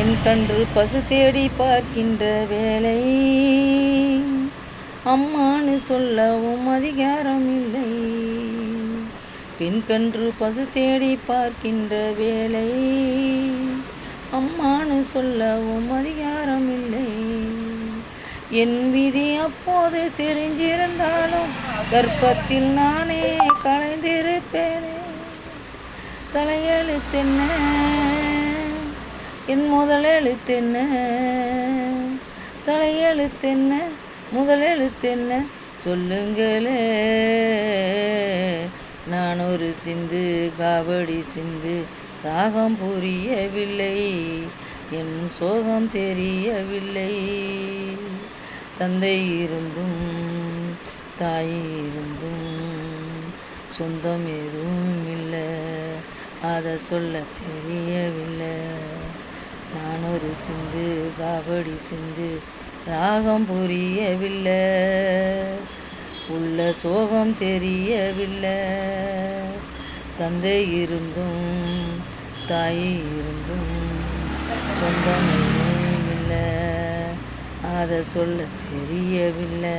என் கன்று பசு தேடி பார்க்கின்ற வேலை. அம்மானு சொல்லவும் அதிகாரம் இல்லை பெண் கன்று பசு தேடி பார்க்கின்ற வேலை. அம்மானு சொல்லவும் அதிகாரம் இல்லை என் விதி அப்போது தெரிஞ்சிருந்தாலும் கர்ப்பத்தில் நானே கலைந்திருப்பேனே தலையெழுத்தென்ன என் முதலெழுத்தென்ன தலையெழுத்தென்ன முதலெழுத்தென்ன சொல்லுங்களே. நான் ஒரு சிந்து காவடி சிந்து ராகம் புரியவில்லை. என் சோகம் தெரியவில்லை. தந்தை இருந்தும் தாய் இருந்தும் சொந்தம் எதுவும் இல்லை. அதை சொல்ல தெரியவில்லை. நான் ஒரு சிந்து காவடி சிந்து ராகம் புரியவில்லை. உள்ள சோகம் தெரியவில்லை. தந்தை இருந்தும் தாய் இருந்தும் சொந்தம் இல்லை அதை சொல்ல தெரியவில்லை.